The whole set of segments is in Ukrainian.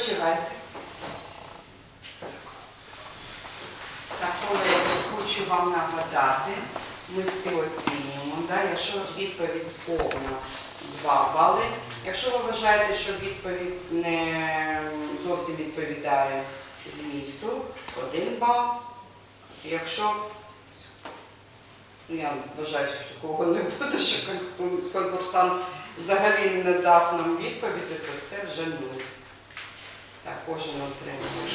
Відпочивайте. Так, колеги, хочу вам нагадати, ми всі оцінюємо. Да? Якщо відповідь повна, 2 бали. Якщо ви вважаєте, що відповідь не зовсім відповідає змісту, 1 бал. Якщо Ну, Я вважаю, що такого не буде, що конкурсант взагалі не дав нам відповіді, то це вже нуль. Так, кожен отримує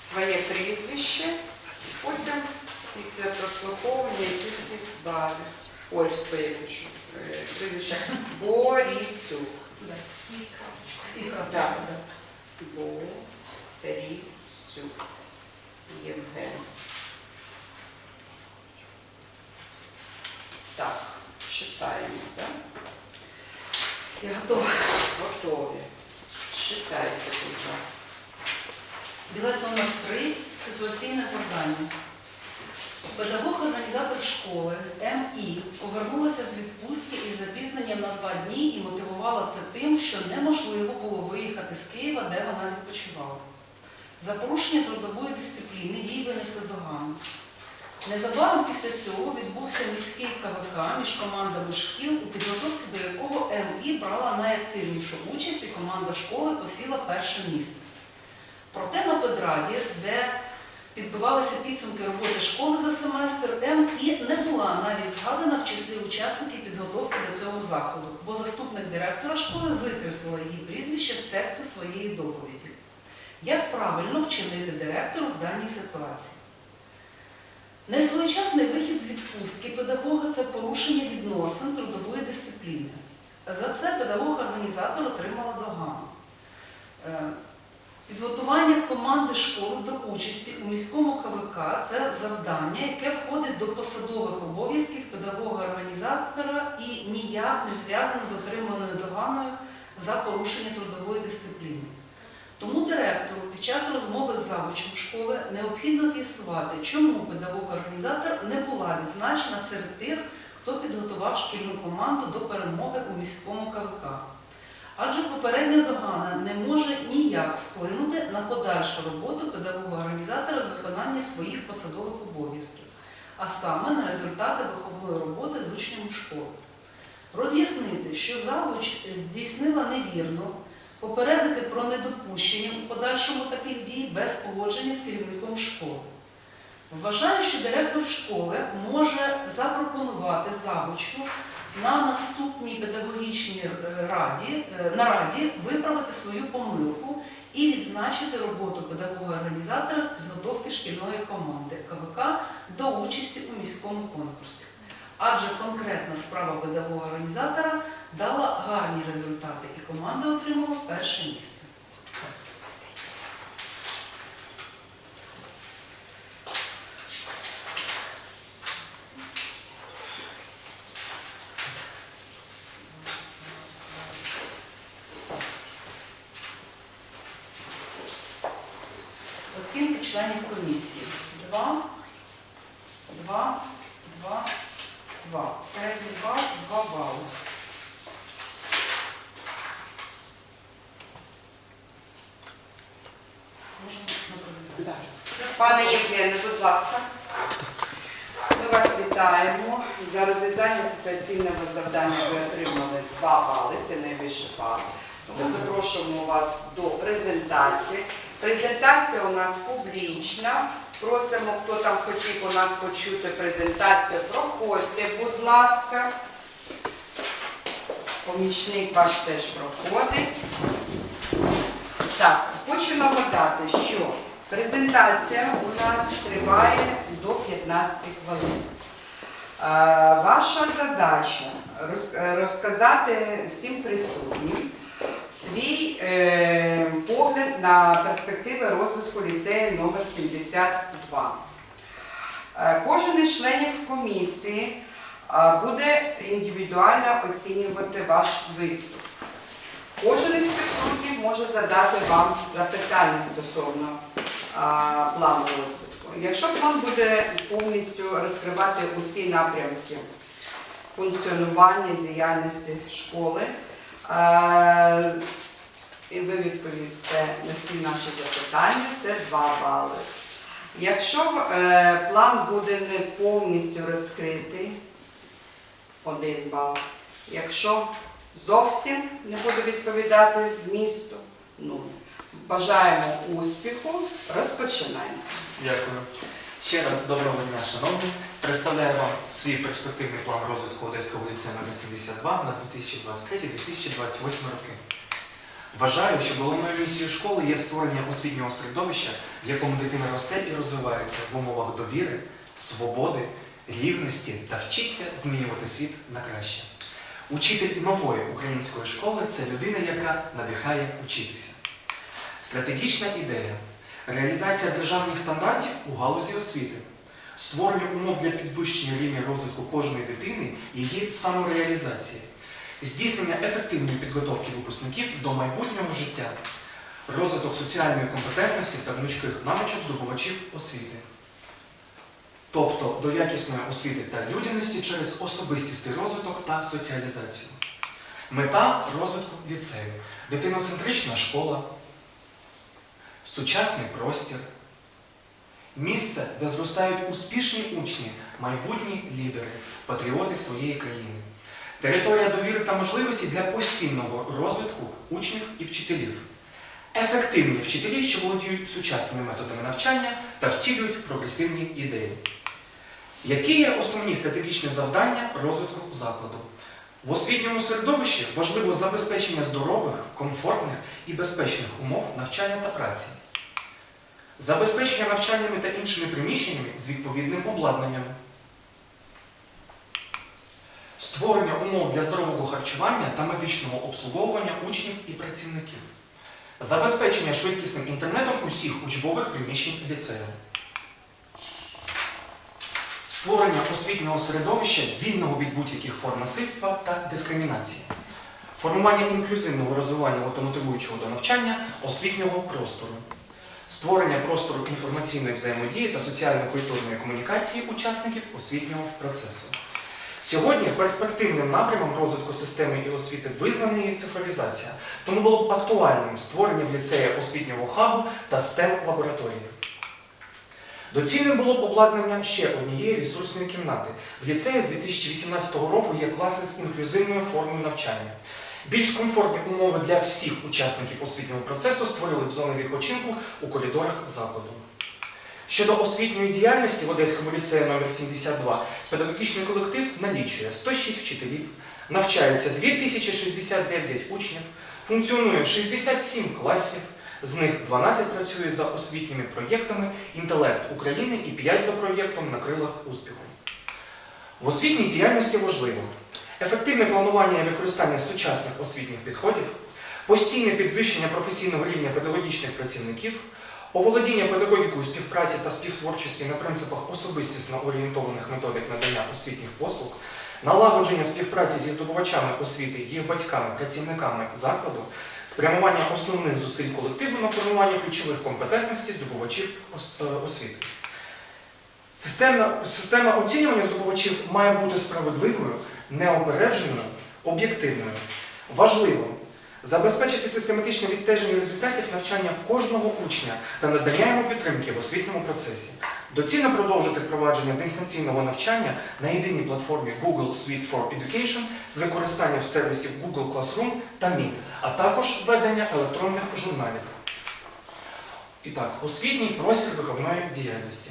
своє прізвище, потім після прослуховування кількість балів. Ой, своє е, Прізвище Борісюк. Так. Борісюк. Євген. Так, читаємо, так? Я готова. Готові. Читайте, будь ласка. Білет номер 3 ситуаційне завдання. Педагог-організатор школи МІ повернулася з відпустки із запізненням на два дні і мотивувала це тим, що неможливо було виїхати з Києва, де вона відпочивала. За порушення трудової дисципліни їй винесли догану. Незабаром після цього відбувся міський КВК між командами шкіл, у підготовці до якого МІ брала найактивнішу участь, і команда школи посіла перше місце. Проте на педраді, де підбивалися підсумки роботи школи за семестр, МІ не була навіть згадана в числі учасників підготовки до цього заходу, бо заступник директора школи викреслила її прізвище з тексту своєї доповіді. Як правильно вчинити директору в даній ситуації? Несвоєчасний вихід з відпустки педагога це порушення відносин трудової дисципліни. За це педагог-організатор отримала догану. Е, Підготування команди школи до участі у міському КВК це завдання, яке входить до посадових обов'язків педагога-організатора і ніяк не зв'язано з отриманою доганою за порушення трудової дисципліни. Тому директору під час розмови з завучем школи необхідно з'ясувати, чому педагог-організатор не була відзначена серед тих, хто підготував шкільну команду до перемоги у міському КВК. Адже попередня догана не може ніяк вплинути на подальшу роботу педагога-організатора з виконання своїх посадових обов'язків, а саме на результати виховної роботи з учнями школи. Роз'яснити, що завуч здійснила невірно, попередити про недопущення у подальшому таких дій без погодження з керівником школи. Вважаю, що директор школи може запропонувати завучу на наступній педагогічній е, раді, е, нараді виправити свою помилку і відзначити роботу педагога-організатора з підготовки шкільної команди КВК до участі у міському конкурсі. Адже конкретна справа видового організатора дала гарні результати, і команда отримала перше місце. Оцінки членів комісії. Два, два, два, два. Середній бал – два бали. Можемо Пане Євгене, будь ласка. Ми вас вітаємо. За розв'язання ситуаційного завдання ви отримали 2 бали, це найвищий бал. Тому запрошуємо вас до презентації. Презентація у нас публічна. Просимо, хто там хотів у нас почути презентацію, проходьте, будь ласка. Помічник ваш теж проходить. Так, хочу нагадати, що презентація у нас триває до 15 хвилин. Ваша задача е, розказати всім присутнім свій е, погляд на перспективи розвитку ліцею номер 72. Е, Кожен із членів комісії буде індивідуально оцінювати ваш виступ. Кожен із присутніх може задати вам запитання стосовно плану розвитку. Якщо план буде повністю розкривати усі напрямки функціонування діяльності школи, і ви відповісте на всі наші запитання, це 2 бали. Якщо е, план буде не повністю розкритий, 1 бал. Якщо зовсім не буде відповідати змісту, 0. Бажаємо успіху, розпочинаємо. Дякую. Ще раз доброго дня, шановні. Представляю вам свій перспективний план розвитку Одеського ліцею номер 72 на 2023-2028 роки. Вважаю, що головною місією школи є створення освітнього середовища, в якому дитина росте і розвивається в умовах довіри, свободи, рівності та вчиться змінювати світ на краще. Учитель нової української школи це людина, яка надихає учитися. Стратегічна ідея. Реалізація державних стандартів у галузі освіти, створення умов для підвищення рівня розвитку кожної дитини її самореалізації, здійснення ефективної підготовки випускників до майбутнього життя, розвиток соціальної компетентності та гнучких навичок здобувачів освіти. Тобто до якісної освіти та людяності через особистістий розвиток та соціалізацію. Мета розвитку ліцею, дитиноцентрична школа, сучасний простір, місце, де зростають успішні учні, майбутні лідери, патріоти своєї країни, територія довіри та можливості для постійного розвитку учнів і вчителів, ефективні вчителі, що володіють сучасними методами навчання та втілюють прогресивні ідеї. Які є основні стратегічні завдання розвитку закладу? В освітньому середовищі важливо забезпечення здорових, комфортних і безпечних умов навчання та праці, забезпечення навчальними та іншими приміщеннями з відповідним обладнанням, створення умов для здорового харчування та медичного обслуговування учнів і працівників, забезпечення швидкісним інтернетом усіх учбових приміщень ліцею. Створення освітнього середовища вільного від будь-яких форм насильства та дискримінації, формування інклюзивного розвивального та мотивуючого до навчання освітнього простору, створення простору інформаційної взаємодії та соціально-культурної комунікації учасників освітнього процесу. Сьогодні перспективним напрямом розвитку системи і освіти визнана є цифровізація, тому було б актуальним створення в ліцеї освітнього хабу та STEM лабораторії. Доцільним було обладнання ще однієї ресурсної кімнати. В ліцеї з 2018 року є класи з інклюзивною формою навчання. Більш комфортні умови для всіх учасників освітнього процесу створили б зони відпочинку у коридорах закладу. Щодо освітньої діяльності в Одеському ліцеї номер 72 педагогічний колектив налічує 106 вчителів, навчається 2069 учнів, функціонує 67 класів, з них 12 працює за освітніми проєктами Інтелект України і 5 за проєктом на крилах успіху. В освітній діяльності важливо ефективне планування і використання сучасних освітніх підходів, постійне підвищення професійного рівня педагогічних працівників, оволодіння педагогікою співпраці та співтворчості на принципах особистісно орієнтованих методик надання освітніх послуг, налагодження співпраці зі здобувачами освіти, їх батьками, працівниками закладу, спрямування основних зусиль колективу на формування ключових компетентностей здобувачів е, освіти. Система, система оцінювання здобувачів має бути справедливою, неопередженою, об'єктивною. Важливо забезпечити систематичне відстеження результатів навчання кожного учня та надання йому підтримки в освітньому процесі. Доцільно продовжити впровадження дистанційного навчання на єдиній платформі Google Suite for Education з використанням сервісів Google Classroom та Meet, а також введення електронних журналів. І так, освітній простір виховної діяльності.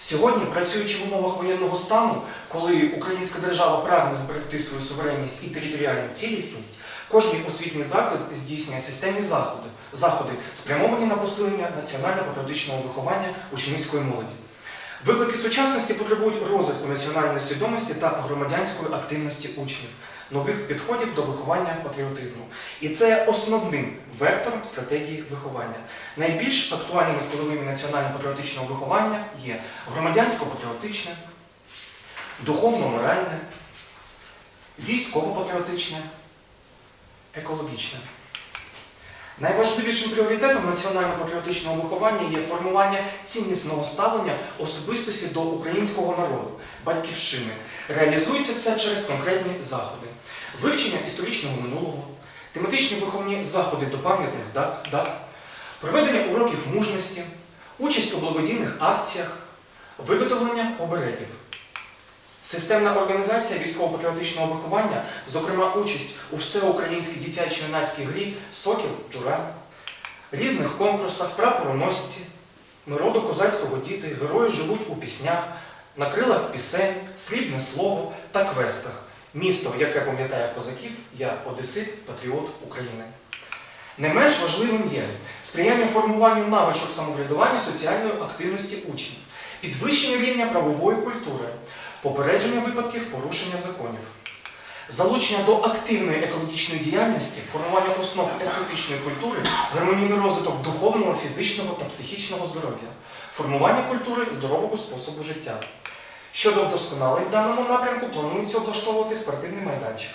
Сьогодні, працюючи в умовах воєнного стану, коли українська держава прагне зберегти свою суверенність і територіальну цілісність, кожний освітній заклад здійснює системні заходи, заходи спрямовані на посилення національно-патріотичного виховання учнівської молоді. Виклики сучасності потребують розвитку національної свідомості та громадянської активності учнів, нових підходів до виховання патріотизму. І це основним вектором стратегії виховання. Найбільш актуальними складовими національно-патріотичного виховання є громадянсько-патріотичне, духовно-моральне, військово-патріотичне, екологічне. Найважливішим пріоритетом національно-патріотичного виховання є формування ціннісного ставлення особистості до українського народу, батьківщини. Реалізується це через конкретні заходи, вивчення історичного минулого, тематичні виховні заходи до пам'ятних дат, проведення уроків мужності, участь у благодійних акціях, виготовлення оберегів. Системна організація військово-патріотичного виховання, зокрема участь у всеукраїнській дитячо-юнацькій грі Сокіл Джура, різних конкурсах, прапороносці, народу козацького діти, герої живуть у піснях, на крилах пісень, срібне слово та квестах. Місто, яке пам'ятає козаків, я Одесит, патріот України. Не менш важливим є сприяння формуванню навичок самоврядування соціальної активності учнів, підвищення рівня правової культури, попередження випадків порушення законів, залучення до активної екологічної діяльності, формування основ естетичної культури, гармонійний розвиток духовного, фізичного та психічного здоров'я, формування культури здорового способу життя. Щодо вдосконалень в даному напрямку планується облаштовувати спортивний майданчик.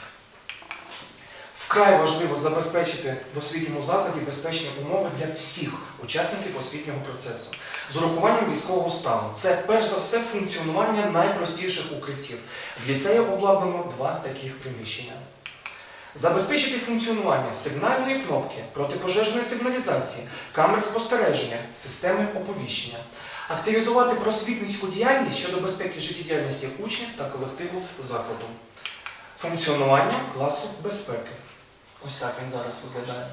Вкрай важливо забезпечити в освітньому закладі безпечні умови для всіх учасників освітнього процесу з урахуванням військового стану. Це перш за все функціонування найпростіших укриттів. В ліцеї обладнано два таких приміщення. Забезпечити функціонування сигнальної кнопки, протипожежної сигналізації, камер спостереження, системи оповіщення, активізувати просвітницьку діяльність щодо безпеки життєдіяльності учнів та колективу закладу, функціонування класу безпеки. Ось так він зараз виглядає.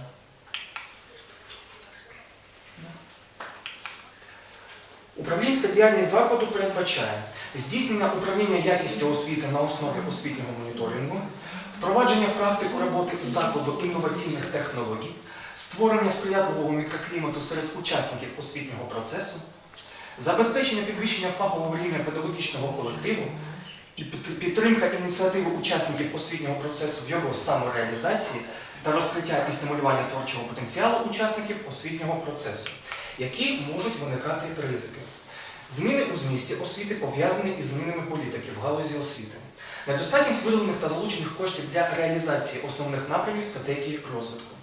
Управлінська діяльність закладу передбачає здійснення управління якістю освіти на основі освітнього моніторингу, впровадження в практику роботи закладу інноваційних технологій, створення сприятливого мікроклімату серед учасників освітнього процесу, забезпечення підвищення фахового рівня педагогічного колективу і підтримка ініціативи учасників освітнього процесу в його самореалізації та розкриття і стимулювання творчого потенціалу учасників освітнього процесу, які можуть виникати ризики. Зміни у змісті освіти пов'язані із змінами політики в галузі освіти. Недостатність виділених та залучених коштів для реалізації основних напрямів стратегії розвитку.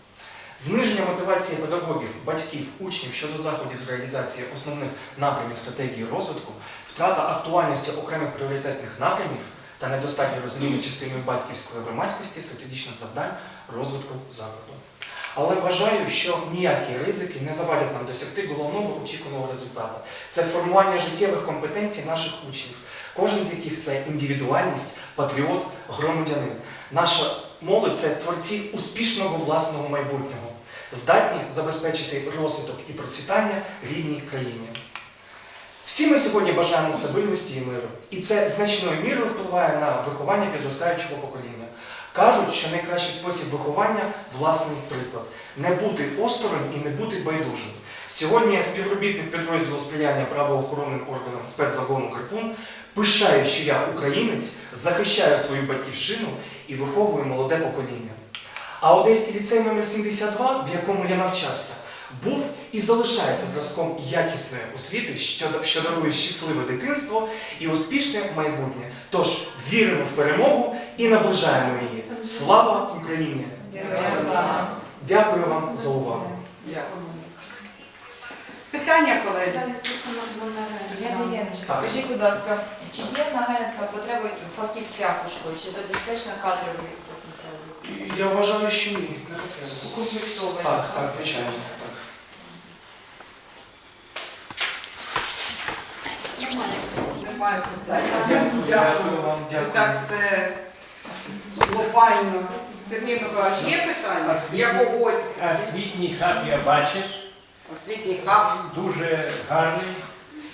Зниження мотивації педагогів, батьків, учнів щодо заходів з реалізації основних напрямів стратегії розвитку, втрата актуальності окремих пріоритетних напрямів та недостатнє розуміння частиною батьківської громадськості стратегічних завдань розвитку закладу. Але вважаю, що ніякі ризики не завадять нам досягти головного очікуваного результату. Це формування життєвих компетенцій наших учнів, кожен з яких це індивідуальність, патріот, громадянин. Наша молодь це творці успішного власного майбутнього, здатні забезпечити розвиток і процвітання рідній країні. Всі ми сьогодні бажаємо стабільності і миру, і це значною мірою впливає на виховання підростаючого покоління. Кажуть, що найкращий спосіб виховання власний приклад не бути осторонь і не бути байдужим. Сьогодні співробітник підрозділу сприяння правоохоронним органам спецзагону Карпун пишаю, що я українець, захищаю свою батьківщину і виховую молоде покоління. А Одеський ліцей номер 72, в якому я навчався, був і залишається зразком якісної освіти, що, дарує щасливе дитинство і успішне майбутнє. Тож віримо в перемогу і наближаємо її. Слава Україні! Дякую вам за увагу. Дякую. Питання, колеги? Скажіть, будь ласка, чи є нагальна потреба в фахівцях у школі, чи забезпечено кадровий потенціал? Я вважаю, що ні, не Так, так, звичайно. Дякую. Дякую вам, дякую. Так все глобально. Сергій Миколаївич, є питання? Я когось Освітній хаб я бачив, освітній хаб. дуже гарний,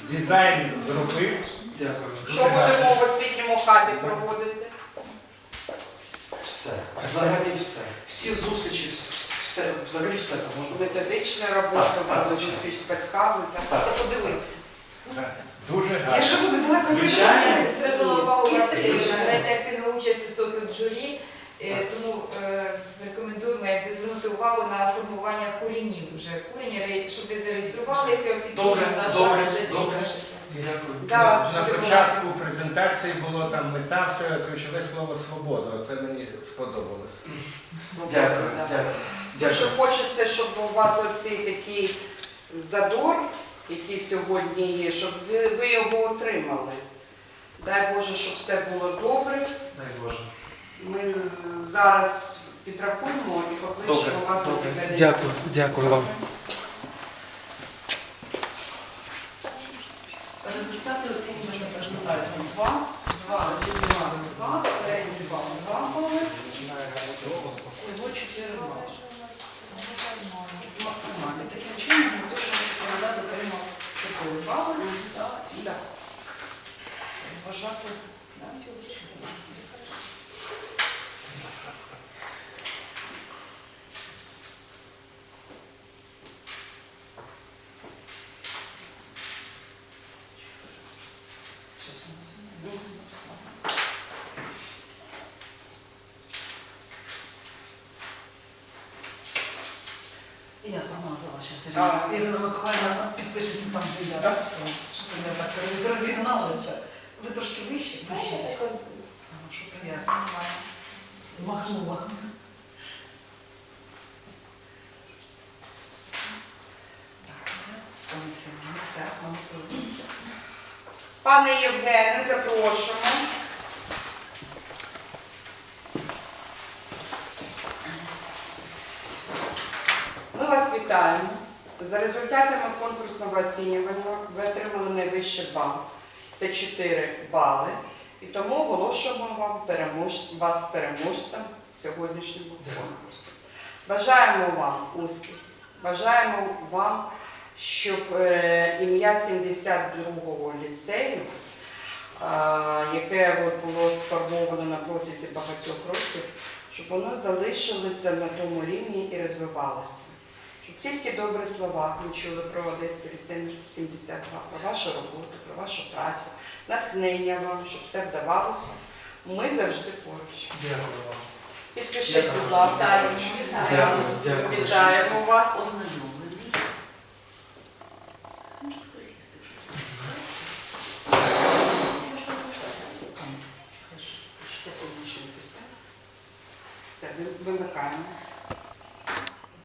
дизайн зробив. Дякую. Що будемо в освітньому хабі проводити? Все. Взагалі все. Всі зустрічі, все, взагалі все можна. Методична робота, зустріч з батьками. подивитися. Дуже Я гарний. ще буду була Звичайно. Звернула увагу, берете активну участь у сокіл журі, е, тому е, рекомендуємо якби звернути увагу на формування куренів вже. Курені, щоб ви зареєструвалися офіційно Добре, на добре, жаль. Да, Це це початку презентації було там мета, все ключове слово свобода. Оце мені сподобалось. Дякую, дякую. Що хочеться, щоб у вас оцей такий задор, який сьогодні є, щоб ви, ви його отримали. Дай Боже, щоб все було добре. Дай Боже. Ми зараз підрахуємо і покличемо вас на. Дякую, дякую вам. Результати оцінювання презентації 2, 2, 2, 2, середній бал 2 бали, всього 4 бали. Максимально. Таким чином, те, що кандидат отримав 4 бали, да, і вважати да, сьогодні. Щось у нас не написала. Я помазала А. зараз. Ірина Миколаївна там підпишеться там, я написала. Що я так розігналася. Ви трошки вище? Вище. А, Що я махнула. Так, все. Все. Пане Євгене, запрошуємо. Ми вас вітаємо. За результатами конкурсного оцінювання ви отримали найвищий бал. Це 4 бали. І тому оголошуємо вам перемож... вас переможцем сьогоднішнього конкурсу. Бажаємо вам успіх. Бажаємо вам, щоб е, ім'я 72-го ліцею, яке було сформовано на протязі багатьох років, щоб воно залишилося на тому рівні і розвивалося. Щоб тільки добрі слова ми чули про ліцей 72, про вашу роботу, про вашу працю, натхнення вам, щоб все вдавалося. Ми завжди поруч. Дякую вам. Підпишіть, будь ласка. Дякую, дякую. Вітаємо вас. Вимикаємо.